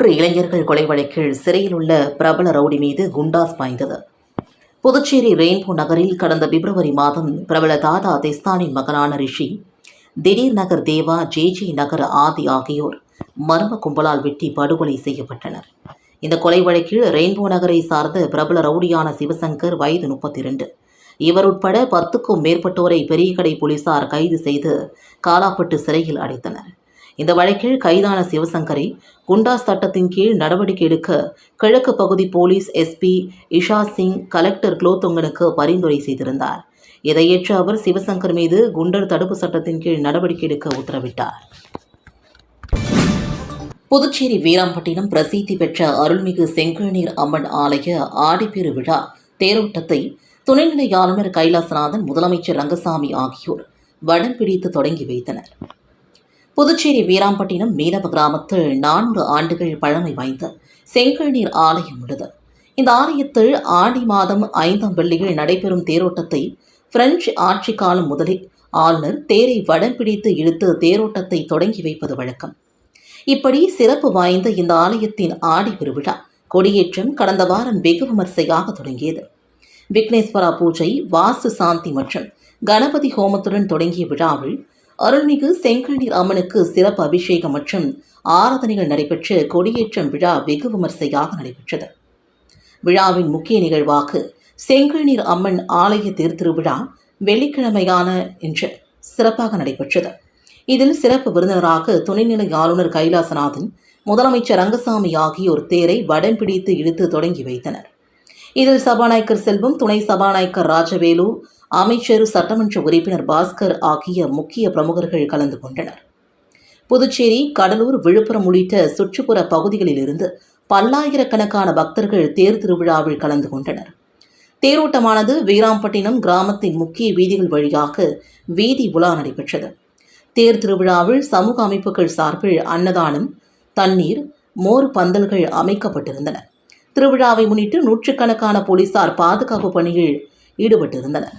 மூன்று இளைஞர்கள் கொலை வழக்கில் சிறையில் உள்ள பிரபல ரவுடி மீது குண்டாஸ் பாய்ந்தது. புதுச்சேரி ரெயின்போ நகரில் கடந்த பிப்ரவரி மாதம் பிரபல தாதா தெஸ்தானின் மகனான ரிஷி திடீர் நகர் தேவா ஜே ஜே நகர் ஆதி ஆகியோர் மர்ம கும்பலால் வெட்டி படுகொலை செய்யப்பட்டனர். இந்த கொலை வழக்கில் ரெயின்போ நகரை சார்ந்த பிரபல ரவுடியான சிவசங்கர் வயது முப்பத்தி இரண்டு இவர் உட்பட பத்துக்கும் மேற்பட்டோரை பெரியகடை போலீசார் கைது செய்து காலாப்பட்டு சிறையில் அடைத்தனர். இந்த வழக்கில் கைதான சிவசங்கரை குண்டாஸ் சட்டத்தின் கீழ் நடவடிக்கை எடுக்க கிழக்கு பகுதி police SP Isha Singh collector குலோத்துங்கனுக்கு பரிந்துரை செய்திருந்தார். இதையேற்று அவர் சிவசங்கர் மீது குண்டர் தடுப்பு சட்டத்தின் கீழ் நடவடிக்கை எடுக்க உத்தரவிட்டார். புதுச்சேரி வீராம்பட்டினம் பிரசித்தி பெற்ற அருள்மிகு செங்கழநீர் அம்மன் ஆலய ஆடிப்பெரு விழா தேரோட்டத்தை துணைநிலை ஆளுநர் கைலாசநாதன் முதலமைச்சர் ரங்கசாமி ஆகியோர் வடம் பிடித்து தொடங்கி வைத்தனர். புதுச்சேரி வீராம்பட்டினம் மீனவ கிராமத்தில் நானூறு ஆண்டுகள் பழமை வாய்ந்த செங்கல்நீர் ஆலயம் உள்ளது. இந்த ஆலயத்தில் ஆடி மாதம் ஐந்தாம் வெள்ளியில் நடைபெறும் தேரோட்டத்தை பிரெஞ்சு ஆட்சி காலம் முதலே ஆளுநர் தேரை வடம் பிடித்து இழுத்து தேரோட்டத்தை தொடங்கி வைப்பது வழக்கம். இப்படி சிறப்பு வாய்ந்த இந்த ஆலயத்தின் ஆடி பெருவிழா கொடியேற்றம் கடந்த வாரம் வெகு விமர்சையாக தொடங்கியது. விக்னேஸ்வரா பூஜை வாசு சாந்தி மற்றும் கணபதி ஹோமத்துடன் தொடங்கிய விழாவில் அருள்மிகு செங்கழநீர் அம்மனுக்கு சிறப்பு அபிஷேகம் மற்றும் ஆராதனைகள் நடைபெற்று கொடியேற்றம் விழா வெகு விமர்சையாக நடைபெற்றது. விழாவின் முக்கிய நிகழ்வாக செங்கல்நீர் அம்மன் ஆலய தேர்திருவிழா வெள்ளிக்கிழமையான என்று சிறப்பாக நடைபெற்றது. இதில் சிறப்பு விருந்தினராக துணைநிலை ஆளுநர் கைலாசநாதன் முதலமைச்சர் ரங்கசாமி ஆகியோர் தேரை வடம் பிடித்து இழுத்து தொடங்கி வைத்தனர். இதில் சபாநாயகர் செல்வம் துணை சபாநாயகர் ராஜவேலு அமைச்சர் சட்டமன்ற உறுப்பினர் பாஸ்கர் ஆகிய முக்கிய பிரமுகர்கள் கலந்து கொண்டனர். புதுச்சேரி கடலூர் விழுப்புரம் உள்ளிட்ட சுற்றுப்புற பகுதிகளிலிருந்து பல்லாயிரக்கணக்கான பக்தர்கள் தேர் திருவிழாவில் கலந்து கொண்டனர். தேரோட்டமானது வீராம்பட்டினம் கிராமத்தின் முக்கிய வீதிகள் வழியாக வீதி உலா நடைபெற்றது. தேர் திருவிழாவில் சமூக அமைப்புகள் சார்பில் அன்னதானம் தண்ணீர் மோர் பந்தல்கள் அமைக்கப்பட்டிருந்தன. திருவிழாவை முன்னிட்டு நூற்றுக்கணக்கான போலீசார் பாதுகாப்பு பணியில் ஈடுபட்டிருந்தனர்.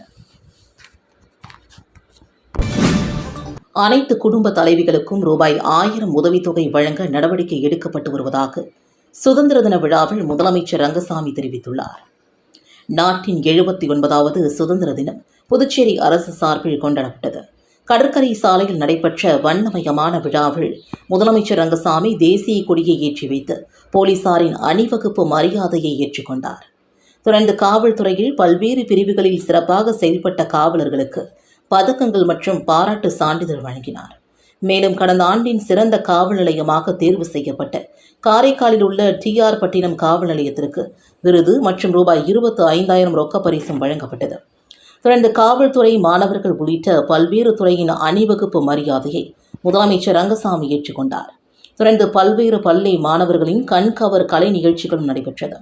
அனைத்து குடும்ப தலைவிகளுக்கும் ரூபாய் ஆயிரம் உதவித்தொகை வழங்க நடவடிக்கை எடுக்கப்பட்டு வருவதாக சுதந்திர தின விழாவில் முதலமைச்சர் ரங்கசாமி தெரிவித்துள்ளார். நாட்டின் எழுபத்தி ஒன்பதாவது சுதந்திர தினம் புதுச்சேரி அரசு சார்பில் கொண்டாடப்பட்டது. கடற்கரை சாலையில் நடைபெற்ற வண்ணமயமான விழாவில் முதலமைச்சர் ரங்கசாமி தேசிய கொடியை ஏற்றி வைத்து போலீசாரின் அணிவகுப்பு மரியாதையை ஏற்றுக்கொண்டார் தொடர்ந்து காவல்துறையில் பல்வேறு பிரிவுகளில் சிறப்பாக செயல்பட்ட காவலர்களுக்கு பதக்கங்கள் மற்றும் பாராட்டு சான்றிதழ் வழங்கினார். மேலும் கடந்த ஆண்டின் சிறந்த காவல் நிலையமாக தேர்வு செய்யப்பட்ட காரைக்காலில் உள்ள டிஆர் பட்டினம் காவல் நிலையத்திற்கு விருது மற்றும் ரூபாய் இருபத்து ஐந்தாயிரம் ரொக்க பரிசும் வழங்கப்பட்டது. தொடர்ந்து காவல்துறை மாணவர்கள் உள்ளிட்ட பல்வேறு துறையின் அணிவகுப்பு மரியாதையை முதலமைச்சர் ரங்கசாமி ஏற்றுக்கொண்டார். தொடர்ந்து பல்வேறு பள்ளி மாணவர்களின் கண்கவர் கலை நிகழ்ச்சிகளும் நடைபெற்றது.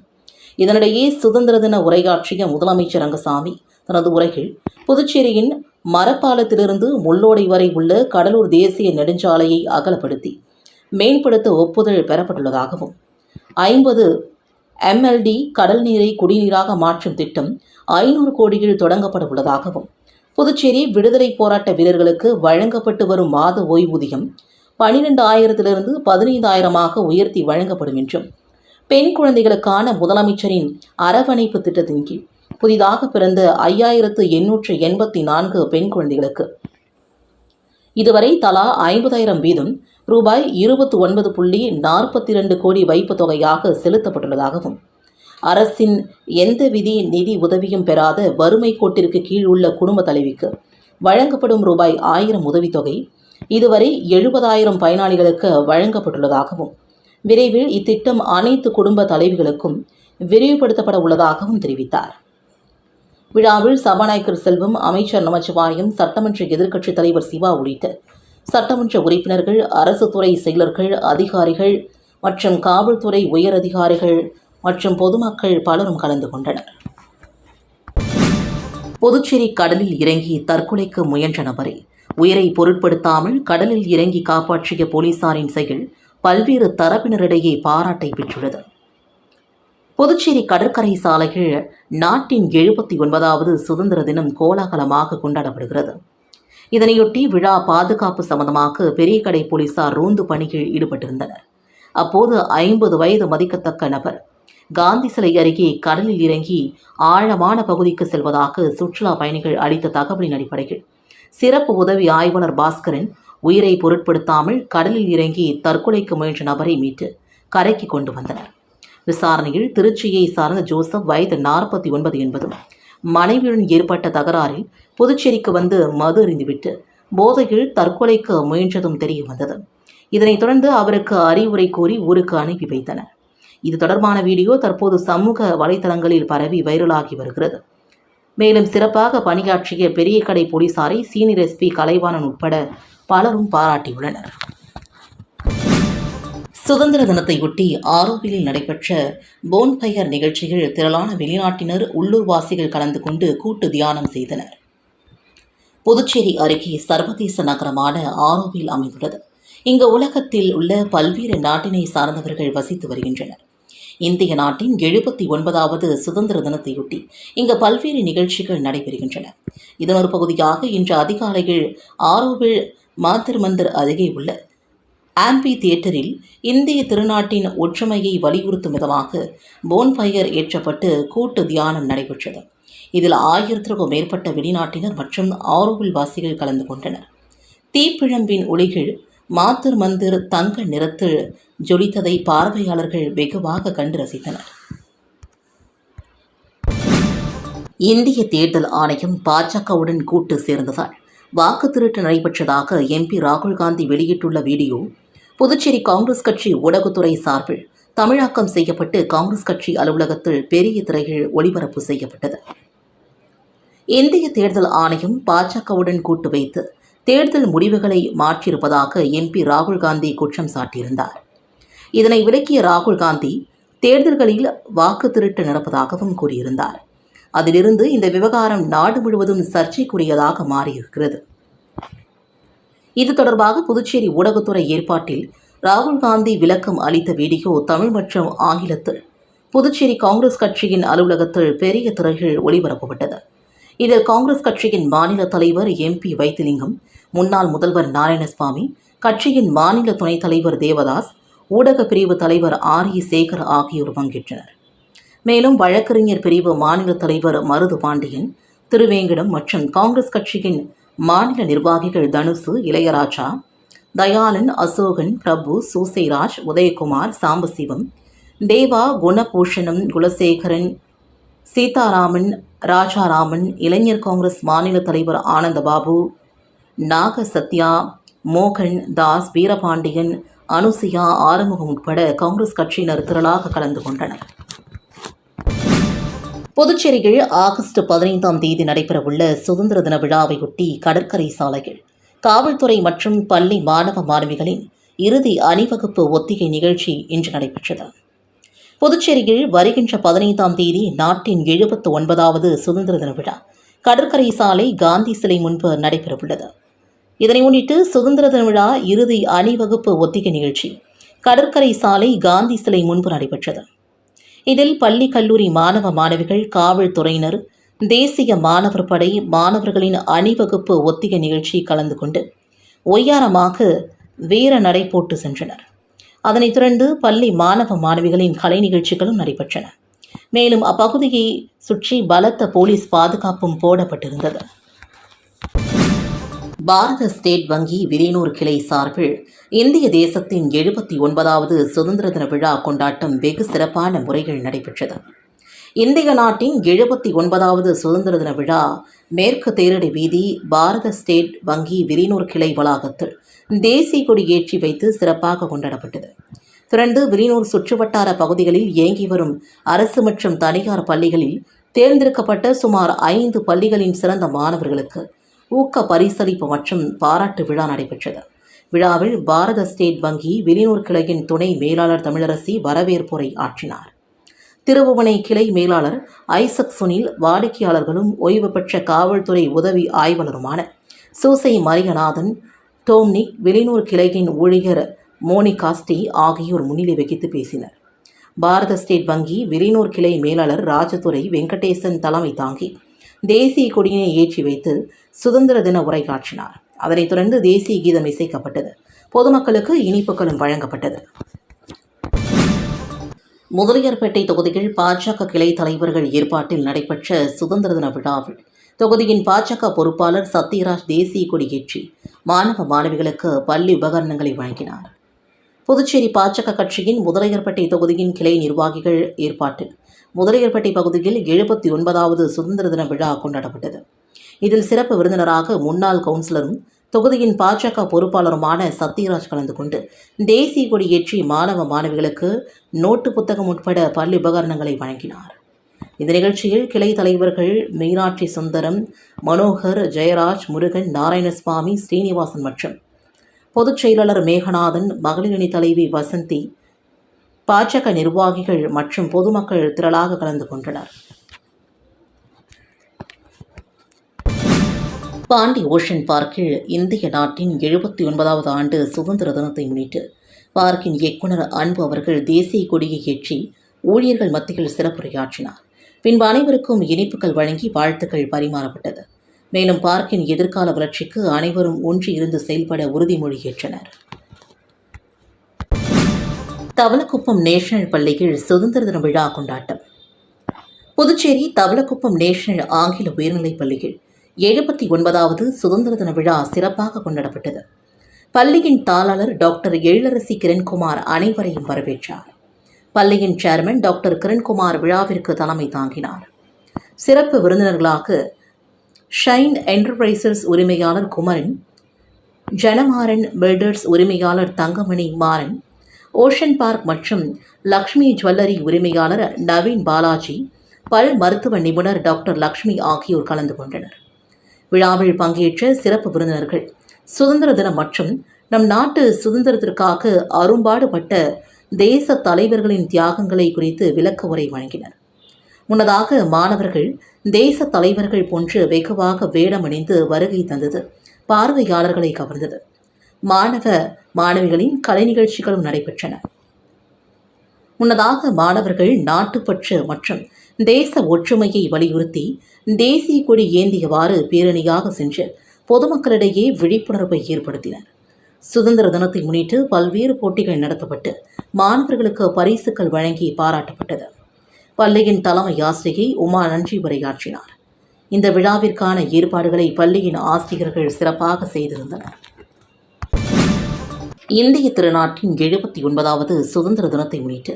இதனிடையே சுதந்திர தின உரையாற்றிய முதலமைச்சர் ரங்கசாமி தனது உரையில் புதுச்சேரியின் மரப்பாலத்திலிருந்து முள்ளோடை வரை உள்ள கடலூர் தேசிய நெடுஞ்சாலையை அகலப்படுத்தி மேம்படுத்த ஒப்புதல் பெறப்பட்டுள்ளதாகவும் ஐம்பது எம்எல்டி கடல் நீரை குடிநீராக மாற்றும் திட்டம் ஐநூறு கோடியில் தொடங்கப்பட உள்ளதாகவும் புதுச்சேரி விடுதலை போராட்ட வீரர்களுக்கு வழங்கப்பட்டு வரும் மாத ஓய்வூதியம் பனிரெண்டு ஆயிரத்திலிருந்து பதினைந்தாயிரமாக உயர்த்தி வழங்கப்படும் என்றும் பெண் குழந்தைகளுக்கான முதலமைச்சரின் அரவணைப்பு திட்டத்தின் கீழ் புதிதாக பிறந்த ஐயாயிரத்து எண்ணூற்று எண்பத்தி நான்கு பெண் குழந்தைகளுக்கு. இதுவரை தலா ஐம்பதாயிரம் வீதம் ரூபாய் இருபத்தி ஒன்பது புள்ளி நாற்பத்தி இரண்டு கோடி வைப்பு தொகையாக செலுத்தப்பட்டுள்ளதாகவும் அரசின் எந்த விதி நிதி உதவியும் பெறாத வறுமை கோட்டிற்கு கீழ் உள்ள குடும்ப தலைவிக்கு வழங்கப்படும் ரூபாய் ஆயிரம் உதவித்தொகை இதுவரை எழுபதாயிரம் பயனாளிகளுக்கு வழங்கப்பட்டுள்ளதாகவும் விரைவில் இத்திட்டம் அனைத்து குடும்ப தலைவிகளுக்கும் விரிவுபடுத்தப்பட உள்ளதாகவும் தெரிவித்தார். விழாவில் சபாநாயகர் செல்வம் அமைச்சர் நமச்சிவாயம் சட்டமன்ற எதிர்க்கட்சித் தலைவர் சிவா உள்ளிட்ட சட்டமன்ற உறுப்பினர்கள் அரசு துறை செயலர்கள் அதிகாரிகள் மற்றும் காவல்துறை உயரதிகாரிகள் மற்றும் பொதுமக்கள் பலரும் கலந்து கொண்டனர். புதுச்சேரி கடலில் இறங்கி தற்கொலைக்கு முயன்ற நபரை உயிரை பொருட்படுத்தாமல் கடலில் இறங்கி காப்பாற்றிய போலீசாரின் செயல் பல்வேறு தரப்பினரிடையே பாராட்டை பெற்றுள்ளது. புதுச்சேரி கடற்கரை சாலைகள் நாட்டின் எழுபத்தி ஒன்பதாவது சுதந்திர தினம் கோலாகலமாக கொண்டாடப்படுகிறது. இதனையொட்டி விழா பாதுகாப்பு சம்பந்தமாக பெரியகடை போலீசார் ரோந்து பணியில் ஈடுபட்டிருந்தனர். அப்போது ஐம்பது வயது மதிக்கத்தக்க நபர் காந்தி சிலை அருகே கடலில் இறங்கி ஆழமான பகுதிக்கு செல்வதாக சுற்றுலா பயணிகள் அளித்த தகவலின் அடிப்படையில் சிறப்பு உதவி ஆய்வாளர் பாஸ்கரன் உயிரை பொருட்படுத்தாமல் கடலில் இறங்கி தற்கொலைக்கு முயன்ற நபரை மீட்டு கரைக்கு கொண்டு வந்தனர். விசாரணையில் திருச்சியை சார்ந்த ஜோசப் வயது நாற்பத்தி ஒன்பது என்பதும் மனைவியுடன் ஏற்பட்ட தகராறில் புதுச்சேரிக்கு வந்து மது அறிந்துவிட்டு போதையில் தற்கொலைக்கு முயன்றதும் தெரிய வந்தது. இதனைத் தொடர்ந்து அவருக்கு அறிவுரை கூறி ஊருக்கு அனுப்பி வைத்தனர். இது தொடர்பான வீடியோ தற்போது சமூக வலைதளங்களில் பரவி வைரலாகி வருகிறது. மேலும் சிறப்பாக பணியாற்றிய பெரிய கடை போலீசாரை சீனியர் எஸ்பி கலைவாணன் உட்பட பலரும் பாராட்டியுள்ளனர். சுதந்திர தினத்தையொட்டி ஆரோவிலில் நடைபெற்ற போன்பயர் நிகழ்ச்சியில் திரளான வெளிநாட்டினர் உள்ளூர்வாசிகள் கலந்து கொண்டு கூட்டு தியானம் செய்தனர். புதுச்சேரி அருகே சர்வதேச நகரமான ஆரோவில் அமைந்துள்ளது. இங்கு உலகத்தில் உள்ள பல்வேறு நாட்டினை சார்ந்தவர்கள் வசித்து வருகின்றனர். இந்திய நாட்டின் எழுபத்தி ஒன்பதாவது சுதந்திர தினத்தையொட்டி இங்கு பல்வேறு நிகழ்ச்சிகள் நடைபெறுகின்றன. இதன் ஒரு பகுதியாக இன்று அதிகாலையில் ஆரோவில் மாத்திருமந்தர் அருகே உள்ள ஆம்பி தியேட்டரில் இந்திய திருநாட்டின் ஒற்றுமையை வலியுறுத்தும் விதமாக போன்ஃபயர் ஏற்றப்பட்டு கூட்டு தியானம் நடைபெற்றது. இதில் ஆயிரத்திற்கும் மேற்பட்ட வெளிநாட்டினர் மற்றும் ஆரோவில் வாசிகள் கலந்து கொண்டனர். தீப்பிழம்பின் ஒளிகள் மாத்தர் மந்திர் தங்க நிறத்தில் ஜொலித்ததை பார்வையாளர்கள் வெகுவாக கண்டு ரசித்தனர். இந்திய தேர்தல் ஆணையம் பாஜகவுடன் கூட்டு சேர்ந்ததால் வாக்கு திருட்டு நடைபெற்றதாக எம்பி ராகுல் காந்தி வெளியிட்டுள்ள வீடியோ புதுச்சேரி காங்கிரஸ் கட்சி ஊடகத்துறை சார்பில் தமிழாக்கம் செய்யப்பட்டு காங்கிரஸ் கட்சி அலுவலகத்தில் பெரிய திரையில் ஒளிபரப்பு செய்யப்பட்டது. இந்திய தேர்தல் ஆணையம் பாஜகவுடன் கூட்டு வைத்து தேர்தல் முடிவுகளை மாற்றியிருப்பதாக எம்பி ராகுல் காந்தி குற்றம் சாட்டியிருந்தார். இதனை விளக்கிய ராகுல் காந்தி தேர்தல்களில் வாக்கு திருட்டு நடப்பதாகவும் கூறியிருந்தார். அதிலிருந்து இந்த விவகாரம் நாடு முழுவதும் சர்ச்சைக்குரியதாக மாறியிருக்கிறது. இது தொடர்பாக புதுச்சேரி ஊடகத்துறை ஏற்பாட்டில் ராகுல் காந்தி விளக்கம் அளித்த வீடியோ தமிழ் மற்றும் ஆங்கிலத்தில் புதுச்சேரி காங்கிரஸ் கட்சியின் அலுவலகத்தில் பெரிய திரையில் ஒளிபரப்பப்பட்டது. இதில் காங்கிரஸ் கட்சியின் மாநில தலைவர் எம்பி வைத்திலிங்கம் முன்னாள் முதல்வர் நாராயணசுவாமி கட்சியின் மாநில துணைத் தலைவர் தேவதாஸ் ஊடக பிரிவு தலைவர் ஆர் இ சேகர் ஆகியோர் பங்கேற்றனர். மேலும் வழக்கறிஞர் பிரிவு மாநில தலைவர் மருது பாண்டியன் திருவேங்கடம் மற்றும் காங்கிரஸ் கட்சியின் மாநில நிர்வாகிகள் தனுசு இளையராஜா தயாளன் அசோகன் பிரபு சூசைராஜ் உதயகுமார் சாம்பசிவம் தேவா குணபூஷணம் குலசேகரன் சீதாராமன் ராஜாராமன் இளைஞர் காங்கிரஸ் மாநில தலைவர் ஆனந்தபாபு நாக சத்யா மோகன் தாஸ் வீரபாண்டியன் அனுசியா ஆறுமுகம் உட்பட காங்கிரஸ் கட்சியினர் திரளாக கலந்து கொண்டனர். புதுச்சேரியில் ஆகஸ்ட் பதினைந்தாம் தேதி நடைபெறவுள்ள சுதந்திர தின விழாவையொட்டி கடற்கரை சாலைகள் காவல்துறை மற்றும் பள்ளி மாணவ மாணவிகளின் இறுதி அணிவகுப்பு ஒத்திகை நிகழ்ச்சி இன்று நடைபெற்றது. புதுச்சேரியில் வருகின்ற பதினைந்தாம் தேதி நாட்டின் எழுபத்து ஒன்பதாவது சுதந்திர தின விழா கடற்கரை சாலை காந்தி சிலை முன்பு நடைபெறவுள்ளது. இதனை முன்னிட்டு சுதந்திர தின விழா இறுதி அணிவகுப்பு ஒத்திகை நிகழ்ச்சி கடற்கரை சாலை காந்தி சிலை முன்பு நடைபெற்றது. இதில் பள்ளி கல்லூரி மாணவ மாணவிகள் காவல்துறையினர் தேசிய மாணவர் படை மாணவர்களின் அணிவகுப்பு ஒத்திகை நிகழ்ச்சி கலந்து கொண்டு ஒய்யாரமாக வீர நடை போட்டு சென்றனர். அதனைத் தொடர்ந்து பள்ளி மாணவ மாணவிகளின் கலை நிகழ்ச்சிகளும் நடைபெற்றன. மேலும் அப்பகுதியை சுற்றி பலத்த போலீஸ் பாதுகாப்பும் போடப்பட்டிருந்தது. பாரத ஸ்டேட் வங்கி விரியனூர் கிளை சார்பில் இந்திய தேசத்தின் எழுபத்தி ஒன்பதாவது சுதந்திர தின விழா கொண்டாட்டம் வெகு சிறப்பான முறையில் நடைபெற்றது. இந்திய நாட்டின் எழுபத்தி ஒன்பதாவது சுதந்திர தின விழா மேற்கு தேரடி வீதி பாரத ஸ்டேட் வங்கி விரினூர் கிளை வளாகத்தில் தேசிய கொடி ஏற்றி வைத்து சிறப்பாக கொண்டாடப்பட்டது. தொடர்ந்து விரினூர் சுற்றுவட்டார பகுதிகளில் இயங்கி வரும் அரசு மற்றும் தனியார் பள்ளிகளில் தேர்ந்தெடுக்கப்பட்ட சுமார் ஐந்து பள்ளிகளின் சிறந்த மாணவர்களுக்கு ஊக்க பரிசளிப்பு மற்றும் பாராட்டு விழா நடைபெற்றது. விழாவில் பாரத ஸ்டேட் வங்கி வெளியூர் கிளையின் துணை மேலாளர் தமிழரசி வரவேற்புரை ஆற்றினார். திருபுவனை கிளை மேலாளர் ஐசக் சுனில் வாடிக்கையாளர்களும் ஓய்வு பெற்ற காவல்துறை உதவி ஆய்வாளருமான சூசை மரியநாதன் டோம்னிக் வெளிநூர் கிளையின் ஊழியர் மோனிகாஸ்டி ஆகியோர் முன்னிலை வகித்து பேசினர். பாரத ஸ்டேட் வங்கி வெளிநூர் கிளை மேலாளர் ராஜதுரை வெங்கடேசன் தலைமை தாங்கி தேசிய கொடியினை ஏற்றி வைத்து சுதந்திர தின உரையாற்றினார் அதனைத் தொடர்ந்து தேசிய கீதம் இசைக்கப்பட்டது. பொதுமக்களுக்கு இனிப்புகளும் வழங்கப்பட்டது. முதலியார்பேட்டை தொகுதியில் பாஜக கிளை தலைவர்கள் ஏற்பாட்டில் நடைபெற்ற சுதந்திர தின விழாவில் தொகுதியின் பாஜக பொறுப்பாளர் சத்யராஜ் தேசிய கொடியேற்றி மாணவ மாணவிகளுக்கு பள்ளி உபகரணங்களை வழங்கினார். புதுச்சேரி பாஜக கட்சியின் முதலையர்பட்டை தொகுதியின் கிளை நிர்வாகிகள் ஏற்பாட்டில் முதலியர்பட்டி பகுதியில் எழுபத்தி ஒன்பதாவது சுதந்திர தின விழா கொண்டாடப்பட்டது. இதில் சிறப்பு விருந்தினராக முன்னாள் கவுன்சிலரும் தொகுதியின் பாஜக பொறுப்பாளருமான சத்யராஜ் கலந்து கொண்டு தேசிய கொடி ஏற்றி மாணவ மாணவிகளுக்கு நோட்டு புத்தகம் உட்பட பள்ளி உபகரணங்களை வழங்கினார். இந்த நிகழ்ச்சியில் கிளை தலைவர்கள் மீனாட்சி சுந்தரம் மனோகர் ஜெயராஜ் முருகன் நாராயணசுவாமி ஸ்ரீனிவாசன் மற்றும் பொதுச் செயலாளர் மேகநாதன் மகளிரணி தலைவி வசந்தி பாஜக நிர்வாகிகள் மற்றும் பொதுமக்கள் திரளாக கலந்து கொண்டனர். பாண்டி ஓஷன் பார்க்கில் இந்திய நாட்டின் எழுபத்தி ஒன்பதாவது ஆண்டு சுதந்திர தினத்தை முன்னிட்டு பார்க்கின் இயக்குனர் அன்பு அவர்கள் தேசிய கொடியை ஏற்றி ஊழியர்கள் மத்தியில் சிறப்புரையாற்றினார். பின்பு அனைவருக்கும் இனிப்புகள் வழங்கி வாழ்த்துக்கள் பரிமாறப்பட்டது. மேலும் பார்க்கின் எதிர்கால வளர்ச்சிக்கு அனைவரும் ஒன்று இருந்து செயல்பட உறுதிமொழி ஏற்றனர் தவளக்குப்பம் நேஷனல் பள்ளியில் சுதந்திர தின விழா கொண்டாட்டம். புதுச்சேரி தவளக்குப்பம் நேஷனல் ஆங்கில உயர்நிலைப் பள்ளியில் எழுபத்தி ஒன்பதாவது சுதந்திர தின விழா சிறப்பாக கொண்டாடப்பட்டது. பள்ளியின் தாளாளர் டாக்டர் எழிலரசி கிரண்குமார் அனைவரையும் வரவேற்றார். பள்ளியின் சேர்மன் டாக்டர் கிரண்குமார் விழாவிற்கு தலைமை தாங்கினார். சிறப்பு விருந்தினர்களாக ஷைன் என்டர்பிரைசஸ் உரிமையாளர் குமரன் ஜனமாறன் பில்டர்ஸ் உரிமையாளர் தங்கமணி மாறன் ஓஷன் பார்க் மற்றும் லக்ஷ்மி ஜுவல்லரி உரிமையாளர் நவீன் பாலாஜி பல் மருத்துவ நிபுணர் டாக்டர் லக்ஷ்மி ஆகியோர் கலந்து கொண்டனர். விழாவில் பங்கேற்ற சிறப்பு விருந்தினர்கள் சுதந்திர தினம் மற்றும் நம் நாட்டு சுதந்திரத்திற்காக அரும்பாடுபட்ட தேச தலைவர்களின் தியாகங்களை குறித்து விளக்க உரை வழங்கினர். முன்னதாக மாணவர்கள் தேச தலைவர்கள் போன்று வெகுவாக வேடமணிந்து வருகை தந்தது பார்வையாளர்களை கவர்ந்தது. மாணவ மாணவிகளின் கலை நிகழ்ச்சிகளும் நடைபெற்றன. முன்னதாக மாணவர்கள் நாட்டுப்பற்று மற்றும் தேச ஒற்றுமையை வலியுறுத்தி தேசிய கொடி ஏந்தியவாறு பேரணியாக சென்று பொதுமக்களிடையே விழிப்புணர்வை ஏற்படுத்தினர். சுதந்திர தினத்தை முன்னிட்டு பல்வேறு போட்டிகள் நடத்தப்பட்டு மாணவர்களுக்கு பரிசுகள் வழங்கி பாராட்டப்பட்டது. பள்ளியின் தலைமை ஆசிரியை உமா நன்றி உரையாற்றினார். இந்த விழாவிற்கான ஏற்பாடுகளை பள்ளியின் ஆசிரியர்கள் சிறப்பாக செய்திருந்தனர். இந்திய திருநாட்டின் எழுபத்தி ஒன்பதாவது சுதந்திர தினத்தை முன்னிட்டு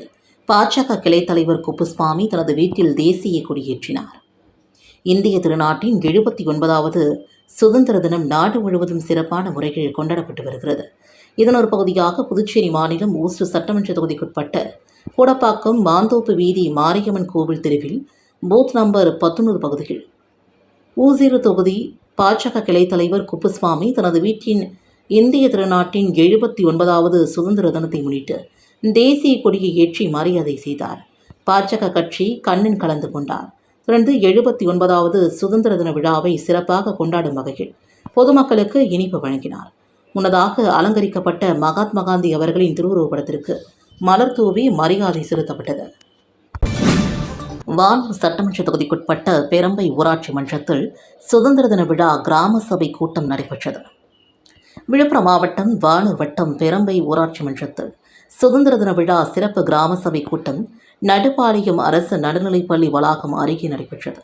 பாஜக கிளைத் தலைவர் குப்புஸ்வாமி தனது வீட்டில் தேசிய கொடியேற்றினார். இந்திய திருநாட்டின் எழுபத்தி ஒன்பதாவது சுதந்திர தினம் நாடு முழுவதும் சிறப்பான முறைகள் கொண்டாடப்பட்டு வருகிறது. இதன் ஒரு பகுதியாக புதுச்சேரி மாநிலம் ஊசூர் சட்டமன்ற தொகுதிக்குட்பட்ட கூடப்பாக்கம் மாந்தோப்பு வீதி மாரியம்மன் கோவில் தெருவில் பூத் நம்பர் பத்தொன்பது பகுதியில் ஊசிறு தொகுதி பாஜக கிளைத் தலைவர் குப்புஸ்வாமி தனது வீட்டின் இந்திய திருநாட்டின் எழுபத்தி ஒன்பதாவது சுதந்திர தினத்தை முன்னிட்டு தேசிய கொடியை ஏற்றி மரியாதை செய்தார். பாஜக கட்சி கண்ணின் கலந்து கொண்டார். தொடர்ந்து எழுபத்தி ஒன்பதாவது சுதந்திர தின விழாவை சிறப்பாக கொண்டாடும் வகையில் பொதுமக்களுக்கு இனிப்பு வழங்கினார். முன்னதாக அலங்கரிக்கப்பட்ட மகாத்மா காந்தி அவர்களின் திருவுருவப்படத்திற்கு மலர் தூவி மரியாதை செலுத்தப்பட்டது. வானூர் சட்டமன்ற தொகுதிக்குட்பட்ட பெரம்பை ஊராட்சி மன்றத்தில் சுதந்திர தின விழா கிராம சபை கூட்டம் நடைபெற்றது. விழுப்புரம் மாவட்டம் வானூர் வட்டம் பெரம்பை ஊராட்சி மன்றத்தில் சுதந்திர தின விழா சிறப்பு கிராம சபை கூட்டம் நடுப்பாளையம் அரசு நடுநிலைப்பள்ளி வளாகம் அருகே நடைபெற்றது.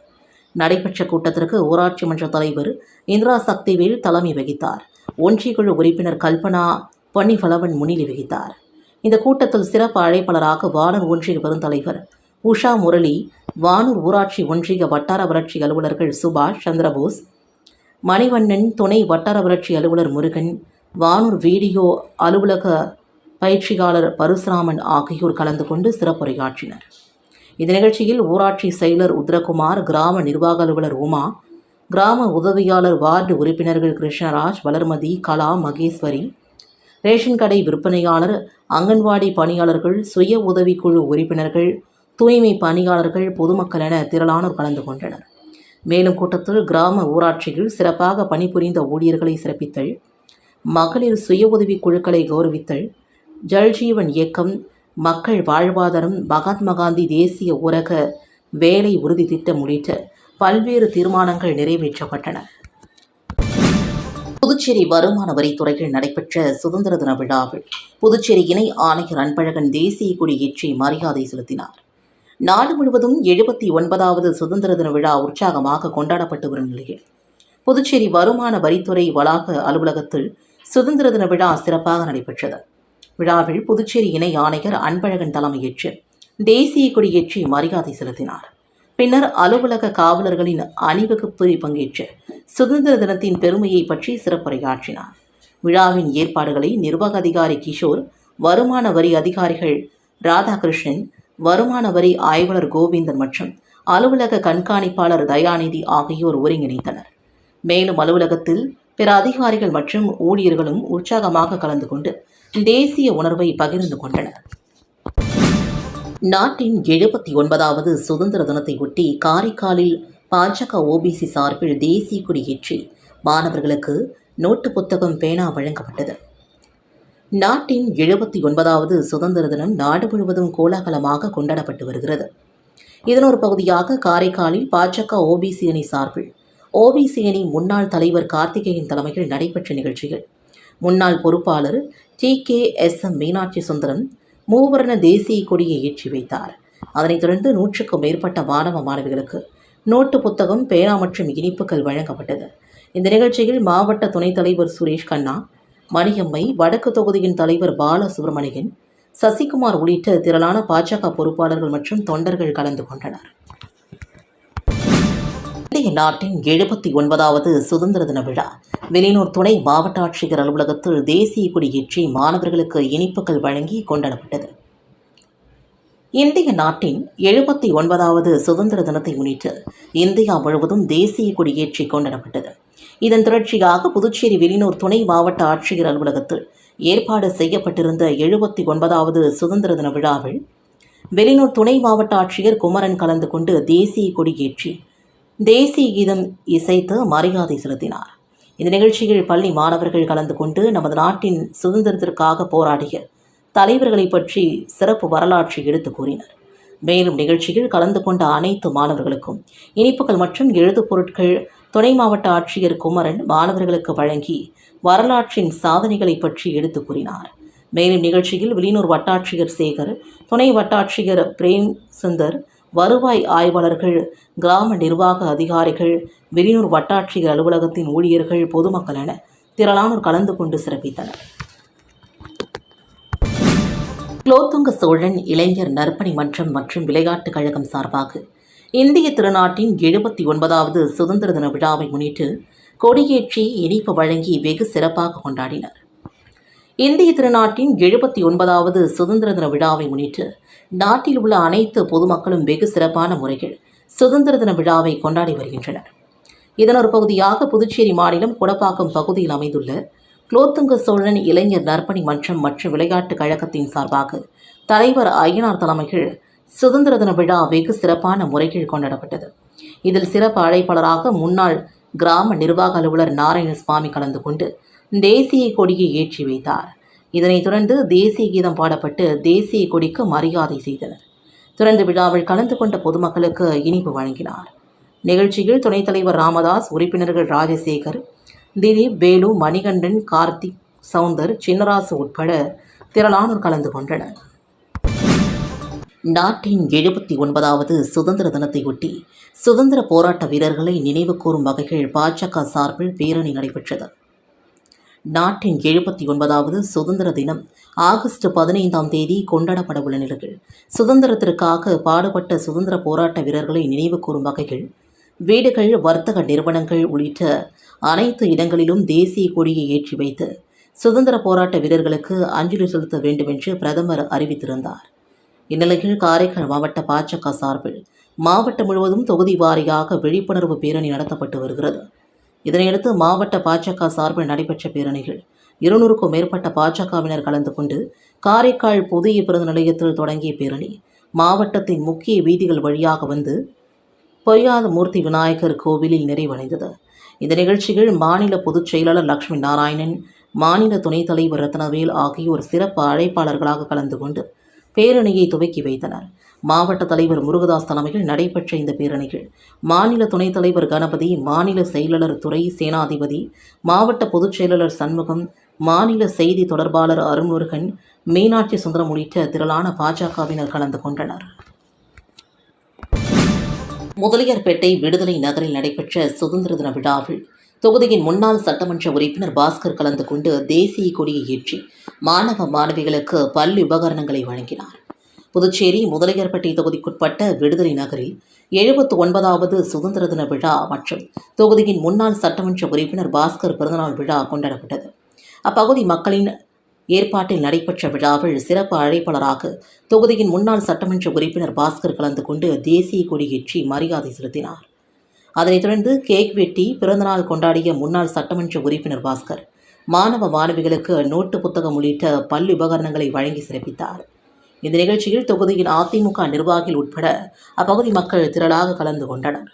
நடைபெற்ற கூட்டத்திற்கு ஊராட்சி மன்ற தலைவர் இந்திரா சக்திவேல் தலைமை வகித்தார். ஒன்றியக்குழு உறுப்பினர் கல்பனா பன்னிவளவன் முன்னிலை வகித்தார். இந்த கூட்டத்தில் சிறப்பு அழைப்பாளராக வானூர் ஒன்றிய பெருந்தலைவர் உஷா முரளி வானூர் ஊராட்சி ஒன்றிய வட்டார வளர்ச்சி அலுவலர்கள் சுபாஷ் சந்திரபோஸ் மணிவண்ணன் துணை வட்டார வளர்ச்சி அலுவலர் முருகன் வானூர் வீடியோ அலுவலக பயிற்சியாளர் பரசுராமன் ஆகியோர் கலந்து கொண்டு சிறப்புரையாற்றினர். இந்த நிகழ்ச்சியில் ஊராட்சி செயலர் உத்ரகுமார் கிராம நிர்வாக அலுவலர் உமா கிராம உதவியாளர் வார்டு உறுப்பினர்கள் கிருஷ்ணராஜ் வளர்மதி கலா மகேஸ்வரி ரேஷன் கடை விற்பனையாளர் அங்கன்வாடி பணியாளர்கள் சுய உதவிக்குழு உறுப்பினர்கள் தூய்மை பணியாளர்கள் பொதுமக்கள் என திரளானோர் கலந்து கொண்டனர். மேலும் கூட்டத்தில் கிராம ஊராட்சியில் சிறப்பாக பணிபுரிந்த ஊழியர்களை சிறப்பித்தல் மகளிர் சுய உதவி குழுக்களை கௌரவித்தல் ஜல்ஜீவன் இயக்கம் மக்கள் வாழ்வாதாரம் மகாத்மா காந்தி தேசிய ஊரக வேலை உறுதி திட்டம் உள்ளிட்ட பல்வேறு தீர்மானங்கள் நிறைவேற்றப்பட்டன. புதுச்சேரி வருமான வரித்துறையில் நடைபெற்ற சுதந்திர தின விழாவில் புதுச்சேரி இணை ஆணையர் அன்பழகன் தேசிய கொடி ஏற்றி மரியாதை செலுத்தினார். நாடு முழுவதும் எழுபத்தி ஒன்பதாவது சுதந்திர தின விழா உற்சாகமாக கொண்டாடப்பட்டு வரும் நிலையில் புதுச்சேரி வருமான வரித்துறை வளாக அலுவலகத்தில் சுதந்திர தின விழா சிறப்பாக நடைபெற்றது. விழாவில் புதுச்சேரி இணை ஆணையர் அன்பழகன் தலைமையேற்று தேசிய கொடியேற்றி மரியாதை செலுத்தினார். பின்னர் அலுவலக காவலர்களின் அணிவகுப்பில் பங்கேற்று சுதந்திர தினத்தின் பெருமையை பற்றி சிறப்புரையாற்றினார். விழாவின் ஏற்பாடுகளை நிர்வாக அதிகாரி கிஷோர் வருமான வரி அதிகாரிகள் ராதாகிருஷ்ணன் வருமான வரி ஆய்வாளர் கோவிந்தன் மற்றும் அலுவலக கண்காணிப்பாளர் தயாநிதி ஆகியோர் ஒருங்கிணைத்தனர் மேலும் அலுவலகத்தில் பிற அதிகாரிகள் மற்றும் ஊழியர்களும் உற்சாகமாக கலந்து கொண்டு தேசிய உணர்வை பகிர்ந்து கொண்டனர். நாட்டின் எழுபத்தி ஒன்பதாவது சுதந்திர தினத்தை ஒட்டி காரைக்காலில் பாஜக ஓபிசி சார்பில் தேசிய கொடி ஏற்றி மாணவர்களுக்கு நோட்டு புத்தகம் பேனா வழங்கப்பட்டது. நாட்டின் எழுபத்தி ஒன்பதாவது சுதந்திர தினம் நாடு முழுவதும் கோலாகலமாக கொண்டாடப்பட்டு வருகிறது. இதன் ஒரு பகுதியாக காரைக்காலில் பாஜக ஓபிசி அணி சார்பில் ஓபிசி அணி முன்னாள் தலைவர் கார்த்திகேயன் தலைமையில் நடைபெற்ற நிகழ்ச்சியில் முன்னாள் பொறுப்பாளர் T K S M Meenakshi Sundaram மூவர்ண தேசிய கொடியை ஏற்றி வைத்தார். அதனைத் தொடர்ந்து நூற்றுக்கும் மேற்பட்ட மாணவ மாணவிகளுக்கு நோட்டு புத்தகம் பேனா மற்றும் இனிப்புகள் வழங்கப்பட்டது. இந்த நிகழ்ச்சியில் மாவட்ட துணைத் தலைவர் சுரேஷ் கண்ணா மணியம்மை வடக்கு தொகுதியின் தலைவர் பாலசுப்ரமணியன் சசிகுமார் உள்ளிட்ட திரளான பாஜக பொறுப்பாளர்கள் மற்றும் தொண்டர்கள் கலந்து கொண்டனர். இந்திய நாட்டின் எழுபத்தி ஒன்பதாவது சுதந்திர தின விழா. வெளியூர் துணை மாவட்ட ஆட்சியர் அலுவலகத்தில் தேசிய கொடி ஏற்றி மாணவர்களுக்கு இனிப்புகள் வழங்கி கொண்டாடப்பட்டது. இந்திய நாட்டின் எழுபத்தி ஒன்பதாவது சுதந்திர தினத்தை முன்னிட்டு இந்தியா முழுவதும் தேசிய கொடி ஏற்றி கொண்டாடப்பட்டது. இதன் தொடர்ச்சியாக புதுச்சேரி வெளியூர் துணை மாவட்ட ஆட்சியர் அலுவலகத்தில் ஏற்பாடு செய்யப்பட்டிருந்த எழுபத்தி ஒன்பதாவது சுதந்திர தின விழாவில் வெளியூர் துணை மாவட்ட ஆட்சியர் குமரன் கலந்து கொண்டு தேசிய கொடி ஏற்றி தேசிய கீதம் இசைத்து மரியாதை செலுத்தினார். இந்த நிகழ்ச்சியில் பள்ளி மாணவர்கள் கலந்து கொண்டு நமது நாட்டின் சுதந்திரத்திற்காக போராடிய தலைவர்களை பற்றி சிறப்பு வரலாற்றை எடுத்து கூறினர். மேலும் நிகழ்ச்சியில் கலந்து கொண்ட அனைத்து மாணவர்களுக்கும் இனிப்புகள் மற்றும் எழுது பொருட்கள் துணை மாவட்ட ஆட்சியர் குமரன் மாணவர்களுக்கு வழங்கி வரலாற்றின் சாதனைகளை பற்றி எடுத்து கூறினார். மேலும் நிகழ்ச்சியில் வெளியூர் வட்டாட்சியர் சேகர் துணை வட்டாட்சியர் பிரேம் சுந்தர் வருவாய் ஆய்வாளர்கள் கிராம நிர்வாக அதிகாரிகள் வெளியூர் வட்டாட்சியர் அலுவலகத்தின் ஊழியர்கள் பொதுமக்கள் என திரளானோர் கலந்து கொண்டு சிறப்பித்தனர். குலோத்துங்க சோழன் இளைஞர் நற்பணி மன்றம் மற்றும் விளையாட்டுக் கழகம் சார்பாக இந்திய திருநாட்டின் எழுபத்தி ஒன்பதாவது சுதந்திர தின விழாவை முன்னிட்டு கொடியேற்றி இனிப்பு வழங்கி வெகு சிறப்பாக கொண்டாடினர். இந்திய திருநாட்டின் எழுபத்தி ஒன்பதாவது சுதந்திர தின விழாவை முன்னிட்டு நாட்டில் உள்ள அனைத்து பொதுமக்களும் வெகு சிறப்பான முறையில் சுதந்திர தின விழாவை கொண்டாடி வருகின்றனர். இதன் ஒரு பகுதியாக புதுச்சேரி மாநிலம் குடப்பாக்கம் பகுதியில் அமைந்துள்ள குலோத்துங்க சோழன் இளைஞர் நற்பணி மன்றம் மற்றும் விளையாட்டுக் கழகத்தின் சார்பாக தலைவர் ஐயனார் தலைமையில் சுதந்திர தின விழா வெகு சிறப்பான முறையில் கொண்டாடப்பட்டது. இதில் சிறப்பு அழைப்பாளராக முன்னாள் கிராம நிர்வாக அலுவலர் நாராயணசுவாமி கலந்து கொண்டு தேசிய கொடியை ஏற்றி வைத்தார். இதனைத் தொடர்ந்து தேசிய கீதம் பாடப்பட்டு தேசிய கொடிக்கு மரியாதை செய்தனர். தொடர்ந்து விழாவில் கலந்து கொண்ட பொதுமக்களுக்கு இனிப்பு வழங்கினார். நிகழ்ச்சியில் துணைத் தலைவர் ராமதாஸ் உறுப்பினர்கள் ராஜசேகர் திலீப் வேலு மணிகண்டன் கார்த்திக் சவுந்தர் சின்னராசு உட்பட திரளானோர் கலந்து கொண்டனர். நாட்டின் எழுபத்தி ஒன்பதாவது சுதந்திர தினத்தையொட்டி சுதந்திர போராட்ட வீரர்களை நினைவு கூறும் வகையில் பாஜக சார்பில் பேரணி நடைபெற்றது. நாட்டின் எழுபத்தி ஒன்பதாவது சுதந்திர தினம் ஆகஸ்ட் பதினைந்தாம் தேதி கொண்டாடப்பட உள்ள நிலையில் சுதந்திரத்திற்காக பாடுபட்ட சுதந்திர போராட்ட வீரர்களை நினைவு கூறும் வகையில் வீடுகள் வர்த்தக நிறுவனங்கள் உள்ளிட்ட அனைத்து இடங்களிலும் தேசிய கொடியை ஏற்றி வைத்து சுதந்திர போராட்ட வீரர்களுக்கு அஞ்சலி செலுத்த வேண்டுமென்று பிரதமர் அறிவித்திருந்தார். இந்நிலையில் காரைக்கால் மாவட்ட பாஜக சார்பில் மாவட்டம் முழுவதும் தொகுதி வாரியாக விழிப்புணர்வு பேரணி நடத்தப்பட்டு வருகிறது. இதனையடுத்து மாவட்ட பாஜக சார்பில் நடைபெற்ற பேரணிகள் இருநூறுக்கும் மேற்பட்ட பாஜகவினர் கலந்து கொண்டு காரைக்கால் புதிய பிறந்த நிலையத்தில் தொடங்கிய பேரணி மாவட்டத்தின் முக்கிய வீதிகள் வழியாக வந்து பொய்யாத மூர்த்தி விநாயகர் கோவிலில் நிறைவடைந்தது. இந்த நிகழ்ச்சியில் மாநில பொதுச் செயலாளர் லக்ஷ்மி நாராயணன் மாநில துணைத் தலைவர் ரத்னவேல் ஆகியோர் சிறப்பு அழைப்பாளர்களாக கலந்து கொண்டு பேரணியை துவக்கி வைத்தனர். மாவட்ட தலைவர் முருகதாஸ் தலைமையில் நடைபெற்ற இந்த பேரணிகள் மாநில துணைத் தலைவர் கணபதி மாநில செயலாளர் துறை சேனாதிபதி மாவட்ட பொதுச் செயலாளர் சண்முகம் மாநில செய்தி தொடர்பாளர் அருண்முருகன் மீனாட்சி சுந்தரம் உள்ளிட்ட திரளான பாஜகவினர் கலந்து கொண்டனர். முதலியார்பேட்டை விடுதலை நகரில் நடைபெற்ற சுதந்திர தின விழாவில் தொகுதியின் முன்னாள் சட்டமன்ற உறுப்பினர் பாஸ்கர் கலந்து கொண்டு தேசிய கொடியை ஏற்றி மாணவ மாணவிகளுக்கு பள்ளி உபகரணங்களை வழங்கினார். புதுச்சேரி முதலையர்பட்டி தொகுதிக்குட்பட்ட விடுதலை நகரில் எழுபத்து ஒன்பதாவது சுதந்திர தின விழா மற்றும் தொகுதியின் முன்னாள் சட்டமன்ற உறுப்பினர் பாஸ்கர் பிறந்தநாள் விழா கொண்டாடப்பட்டது. அப்பகுதி மக்களின் ஏற்பாட்டில் நடைபெற்ற விழாவில் சிறப்பு அழைப்பாளராக தொகுதியின் முன்னாள் சட்டமன்ற உறுப்பினர் பாஸ்கர் கலந்து கொண்டு தேசிய கொடியேற்றி மரியாதை செலுத்தினார். அதனைத் தொடர்ந்து கேக் வெட்டி பிறந்தநாள் கொண்டாடிய முன்னாள் சட்டமன்ற உறுப்பினர் பாஸ்கர் மாணவ மாணவிகளுக்கு நோட்டு புத்தகம் உள்ளிட்ட பள்ளி உபகரணங்களை வழங்கி சிறப்பித்தார். இந்த நிகழ்ச்சியில் தொகுதியின் அதிமுக நிர்வாகிகள் உட்பட அப்பகுதி மக்கள் திரளாக கலந்து கொண்டனர்.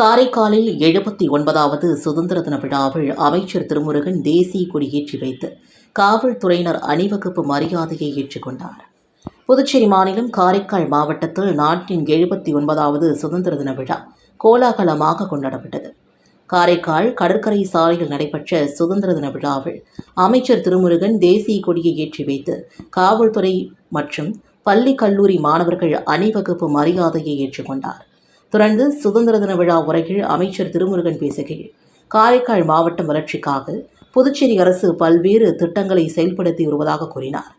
காரைக்காலில் எழுபத்தி ஒன்பதாவது சுதந்திர தின விழாவில் அமைச்சர் திருமுருகன் தேசிய கொடி ஏற்றி வைத்து காவல்துறையினர் அணிவகுப்பு மரியாதையை ஏற்றுக்கொண்டார். புதுச்சேரி மாநிலம் காரைக்கால் மாவட்டத்தில் நாட்டின் எழுபத்தி ஒன்பதாவது சுதந்திர தின விழா கோலாகலமாக கொண்டாடப்பட்டது. காரைக்கால் கடற்கரை சாலையில் நடைபெற்ற சுதந்திர தின விழாவில் அமைச்சர் திருமுருகன் தேசிய கொடியை ஏற்றி வைத்து காவல்துறை மற்றும் பள்ளி கல்லூரி மாணவர்கள் அணிவகுப்பு மரியாதையை ஏற்றுக்கொண்டார் தொடர்ந்து சுதந்திர தின விழா உரையில் அமைச்சர் திருமுருகன் பேசுகையில் காரைக்கால் மாவட்டம் வளர்ச்சிக்காக புதுச்சேரி அரசு பல்வேறு திட்டங்களை செயல்படுத்தி வருவதாக கூறினார்.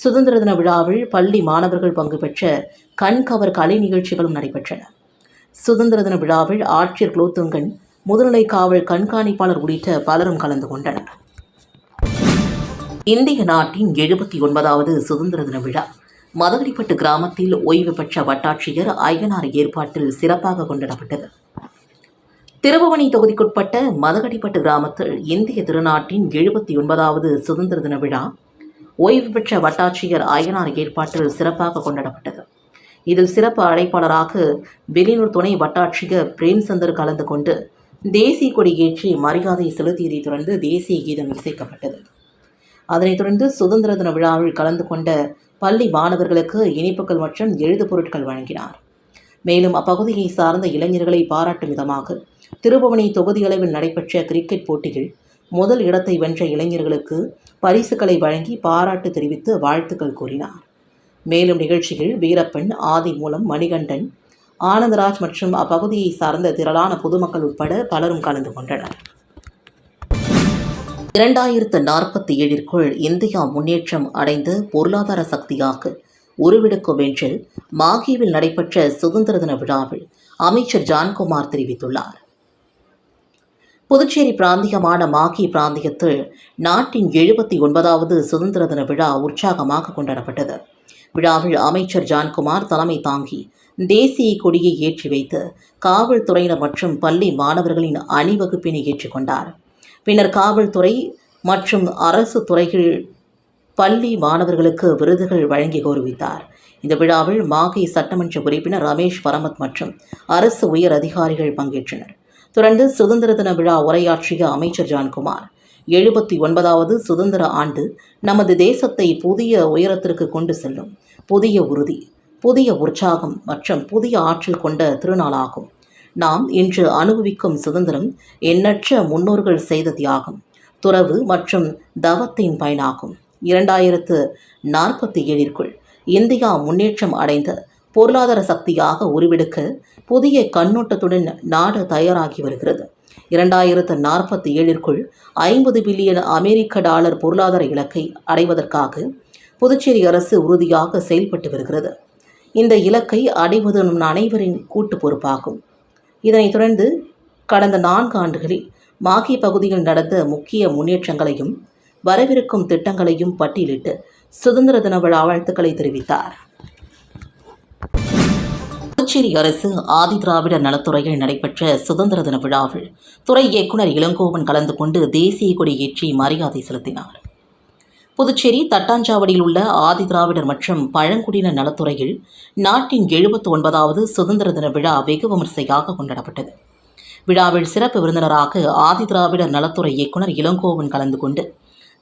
சுதந்திர தின விழாவில் பள்ளி மாணவர்கள் பங்கு பெற்ற கண்கவர் கலை நிகழ்ச்சிகளும் நடைபெற்றன. சுதந்திர தின விழாவில் ஆட்சியர் குலோத்துங்கன் முதுநிலை காவல் கண்காணிப்பாளர் உள்ளிட்ட பலரும் கலந்து கொண்டனர். இந்திய நாட்டின் எழுபத்தி ஒன்பதாவது சுதந்திர தின விழா. மதகடிப்பட்டு கிராமத்தில் ஓய்வு பெற்ற வட்டாட்சியர் ஐயனார் ஏற்பாட்டில் சிறப்பாக கொண்டாடப்பட்டது. திருபுவனை தொகுதிக்குட்பட்ட மதகடிப்பட்டு கிராமத்தில் இந்திய திருநாட்டின் எழுபத்தி ஒன்பதாவது சுதந்திர தின விழா ஓய்வு பெற்ற வட்டாட்சியர் அயனார் ஏற்பாட்டில் சிறப்பாக கொண்டாடப்பட்டது. இதில் சிறப்பு அழைப்பாளராக வெளியூர் துணை வட்டாட்சியர் பிரேம்சந்தர் கலந்து கொண்டு தேசிய கொடி ஏற்றி மரியாதை செலுத்தியதைத் தொடர்ந்து தேசிய கீதம் இசைக்கப்பட்டது. அதனைத் தொடர்ந்து சுதந்திர தின விழாவில் கலந்து கொண்ட பள்ளி மாணவர்களுக்கு இனிப்புகள் மற்றும் எழுது பொருட்கள் வழங்கினார். மேலும் அப்பகுதியை சார்ந்த இளைஞர்களை பாராட்டும் விதமாக திருபுவனை தொகுதி அளவில் நடைபெற்ற கிரிக்கெட் போட்டியில் முதல் இடத்தை வென்ற இளைஞர்களுக்கு பரிசுகளை வழங்கி பாராட்டு தெரிவித்து வாழ்த்துக்கள் கூறினார். மேலும் நிகழ்ச்சியில் வீரப்பன் ஆதி மூலம் மணிகண்டன் ஆனந்தராஜ் மற்றும் அப்பகுதியை சார்ந்த திரளான பொதுமக்கள் உட்பட பலரும் கலந்து கொண்டனர். இரண்டாயிரத்து நாற்பத்தி ஏழிற்குள் இந்தியா முன்னேற்றம் அடைந்து பொருளாதார சக்தியாக உருவெடுக்கும் என்று மாகியில் நடைபெற்ற சுதந்திர தின விழாவில் அமைச்சர் ஜான்குமார் தெரிவித்துள்ளார். புதுச்சேரி பிராந்தியமான மாகி பிராந்தியத்தில் நாட்டின் எழுபத்தி ஒன்பதாவது சுதந்திர தின விழா உற்சாகமாக கொண்டாடப்பட்டது. விழாவில் அமைச்சர் ஜான்குமார் தலைமை தாங்கி தேசிய கொடியை ஏற்றி வைத்து காவல்துறையினர் மற்றும் பள்ளி மாணவர்களின் அணிவகுப்பினை ஏற்றுக்கொண்டார். பின்னர் காவல்துறை மற்றும் அரசு துறைகள் பள்ளி மாணவர்களுக்கு விருதுகள் வழங்கி கௌரவித்தார். இந்த விழாவில் மாகை சட்டமன்ற உறுப்பினர் ரமேஷ் பரமத் மற்றும் அரசு உயர் அதிகாரிகள் பங்கேற்றனர். தொடர்ந்து சுதந்திர தின விழா உரையாற்றிய அமைச்சர் ஜான்குமார் எழுபத்தி ஒன்பதாவது சுதந்திர ஆண்டு நமது தேசத்தை புதிய உயரத்திற்கு கொண்டு செல்லும் புதிய உறுதி புதிய உற்சாகம் மற்றும் புதிய ஆற்றல் கொண்ட திருநாளாகும். நாம் இன்று அனுபவிக்கும் சுதந்திரம் எண்ணற்ற முன்னோர்கள் செய்த தியாகம் துறவு மற்றும் தவத்தின் பயனாகும். இரண்டாயிரத்து நாற்பத்தி ஏழிற்குள் இந்தியா முன்னேற்றம் அடைந்த பொருளாதார சக்தியாக உருவெடுக்க புதிய கண்ணோட்டத்துடன் நாடு தயாராகி வருகிறது. இரண்டாயிரத்து நாற்பத்தி ஏழிற்குள் ஐம்பது பில்லியன் அமெரிக்க டாலர் பொருளாதார இலக்கை அடைவதற்காக புதுச்சேரி அரசு உறுதியாக செயல்பட்டு வருகிறது. இந்த இலக்கை அடைவது நம் அனைவரின் கூட்டு பொறுப்பாகும். இதனைத் தொடர்ந்து கடந்த நான்கு ஆண்டுகளில் மாகி பகுதியில் நடந்த முக்கிய முன்னேற்றங்களையும் வரவிருக்கும் திட்டங்களையும் பட்டியலிட்டு சுதந்திர தின விழா வாழ்த்துக்களை தெரிவித்தார். புதுச்சேரி அரசு ஆதிதிராவிடர் நலத்துறையில் நடைபெற்ற சுதந்திர தின விழாவில் துறை இயக்குனர் இளங்கோவன் கலந்து கொண்டு தேசிய கொடி ஏற்றி மரியாதை செலுத்தினார். புதுச்சேரி தட்டாஞ்சாவடியில் உள்ள ஆதிதிராவிடர் மற்றும் பழங்குடியினர் நலத்துறையில் நாட்டின் எழுபத்தி ஒன்பதாவது சுதந்திர தின விழா வெகு விமர்சையாக கொண்டாடப்பட்டது. விழாவில் சிறப்பு விருந்தினராக ஆதிதிராவிடர் நலத்துறை இயக்குனர் இளங்கோவன் கலந்து கொண்டு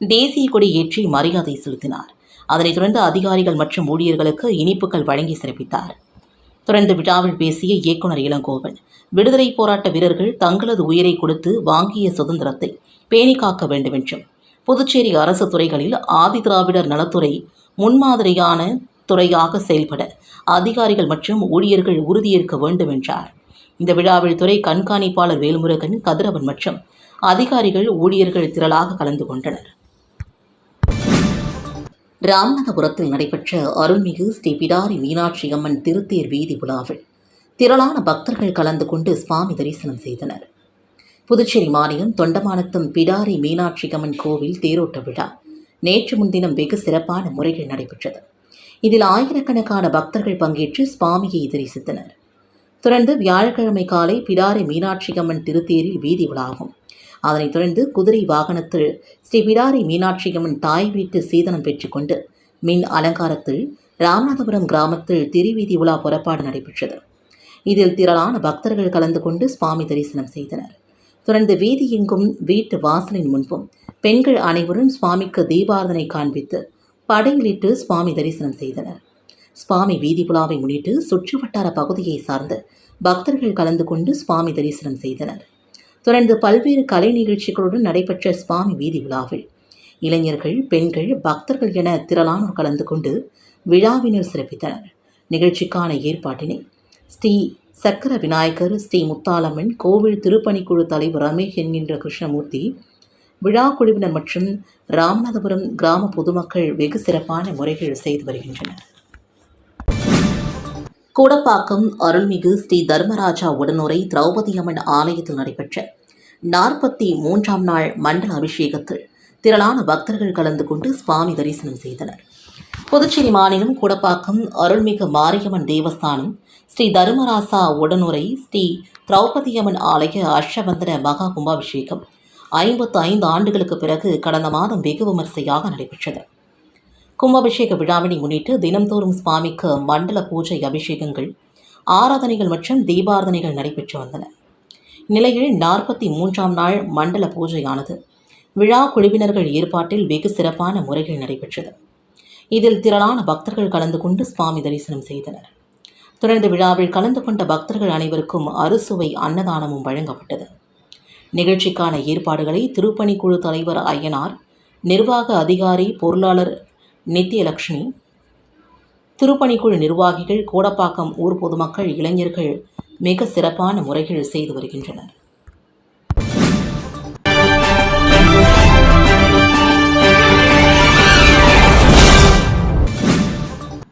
தேசிய கொடி ஏற்றி மரியாதை செலுத்தினார். அதனைத் தொடர்ந்து அதிகாரிகள் மற்றும் ஊழியர்களுக்கு இனிப்புகள் வழங்கி சிறப்பித்தார். தொடர்ந்து விழாவில் பேசிய இயக்குனர் இளங்கோவன் விடுதலை போராட்ட வீரர்கள் தங்களது உயிரை கொடுத்து வாங்கிய சுதந்திரத்தை பேணி காக்க வேண்டுமென்றும் புதுச்சேரி அரசு துறைகளில் ஆதி திராவிடர் நலத்துறை முன்மாதிரியான துறையாக செயல்பட அதிகாரிகள் மற்றும் ஊழியர்கள் உறுதியேற்க வேண்டும் என்றார் இந்த விழாவில் துறை கண்காணிப்பாளர் வேல்முருகன் கதிரவன் மற்றும் அதிகாரிகள் ஊழியர்கள் திரளாக கலந்து கொண்டனர். ராமநாதபுரத்தில் நடைபெற்ற அருள்மிகு ஸ்ரீ பிடாரி மீனாட்சி அம்மன் திருத்தேர் வீதி விழாவில் திரளான பக்தர்கள் கலந்து கொண்டு சுவாமி தரிசனம் செய்தனர். புதுச்சேரி மாநிலம் தொண்டமானத்தம் பிடாரி மீனாட்சி அம்மன் கோவில் தேரோட்ட விழா நேற்று முன்தினம் வெகு சிறப்பான முறையில் நடைபெற்றது. இதில் ஆயிரக்கணக்கான பக்தர்கள் பங்கேற்று சுவாமியை தரிசித்தனர். தொடர்ந்து வியாழக்கிழமை காலை பிடாரி மீனாட்சி அம்மன் திருத்தேரில் வீதி விழாகும் அதனைத் தொடர்ந்து குதிரை வாகனத்தில் ஸ்ரீ பிடாரி மீனாட்சியம்மன் தாய் வீட்டு சீதனம் பெற்றுக்கொண்டு மின் அலங்காரத்தில் ராமநாதபுரம் கிராமத்தில் திருவீதி உலா புறப்பாடு நடைபெற்றது. இதில் திரளான பக்தர்கள் கலந்து கொண்டு சுவாமி தரிசனம் செய்தனர். தொடர்ந்து வீதி எங்கும் வீட்டு வாசலின் முன்பும் பெண்கள் அனைவரும் சுவாமிக்கு தீபாரதனை காண்பித்து படையிலிட்டு சுவாமி தரிசனம் செய்தனர். சுவாமி வீதி புலாவை முன்னிட்டு சுற்று வட்டார பகுதியை சார்ந்து பக்தர்கள் கலந்து கொண்டு சுவாமி தரிசனம் செய்தனர். தொடர்ந்து பல்வேறு கலை நிகழ்ச்சிகளுடன் நடைபெற்ற சுவாமி வீதி விழாவில் இளைஞர்கள் பெண்கள் பக்தர்கள் என திரளானோர் கலந்து கொண்டு விழாவினர் சிறப்பித்தனர். நிகழ்ச்சிக்கான ஏற்பாட்டினை ஸ்ரீ சக்கர விநாயகர் ஸ்ரீ முத்தாலம்மன் கோவில் திருப்பணிக்குழு தலைவர் ரமேஷ் என்கின்ற கிருஷ்ணமூர்த்தி விழா குழுவினர் மற்றும் ராமநாதபுரம் கிராம பொதுமக்கள் வெகு சிறப்பான முறைகள் செய்து வருகின்றனர். கூடப்பாக்கம் அருள்மிகு ஸ்ரீ தர்மராஜா உடனுரை திரௌபதி அம்மன் ஆலயத்தில் நடைபெற்ற நாற்பத்தி மூன்றாம் நாள் மண்டல அபிஷேகத்தில் திரளான பக்தர்கள் கலந்து கொண்டு சுவாமி தரிசனம் செய்தனர். புதுச்சேரி மாநிலம் கூடப்பாக்கம் அருள்மிகு மாரியம்மன் தேவஸ்தானம் ஸ்ரீ தர்மராசா உடனுரை ஸ்ரீ திரௌபதியம்மன் ஆலய அஷ்டபந்தன மகா கும்பாபிஷேகம் ஐம்பத்து ஐந்து ஆண்டுகளுக்கு பிறகு கடந்த மாதம் வெகு விமர்சையாக நடைபெற்றது. கும்பாபிஷேக விழாவினை முன்னிட்டு தினம்தோறும் சுவாமிக்கு மண்டல பூஜை அபிஷேகங்கள் ஆராதனைகள் மற்றும் தீபாராதனைகள் நடைபெற்று வந்தன. நிலையில் நாற்பத்தி மூன்றாம் நாள் மண்டல பூஜையானது விழா குழுவினர்கள் ஏற்பாட்டில் வெகு சிறப்பான முறையில் நடைபெற்றது. இதில் திரளான பக்தர்கள் கலந்து கொண்டு சுவாமி தரிசனம் செய்தனர். தொடர்ந்து விழாவில் கலந்து கொண்ட பக்தர்கள் அனைவருக்கும் அறுசுவை அன்னதானமும் வழங்கப்பட்டது. நிகழ்ச்சிக்கான ஏற்பாடுகளை திருப்பணிக்குழு தலைவர் ஐயனார் நிர்வாக அதிகாரி பொருளாளர் நித்யலக்ஷ்மி திருப்பணிக்குழு நிர்வாகிகள் கோடப்பாக்கம் ஊர் பொதுமக்கள் இளைஞர்கள் மிக சிறப்பான முறைகள் செய்து வருகின்றனர்.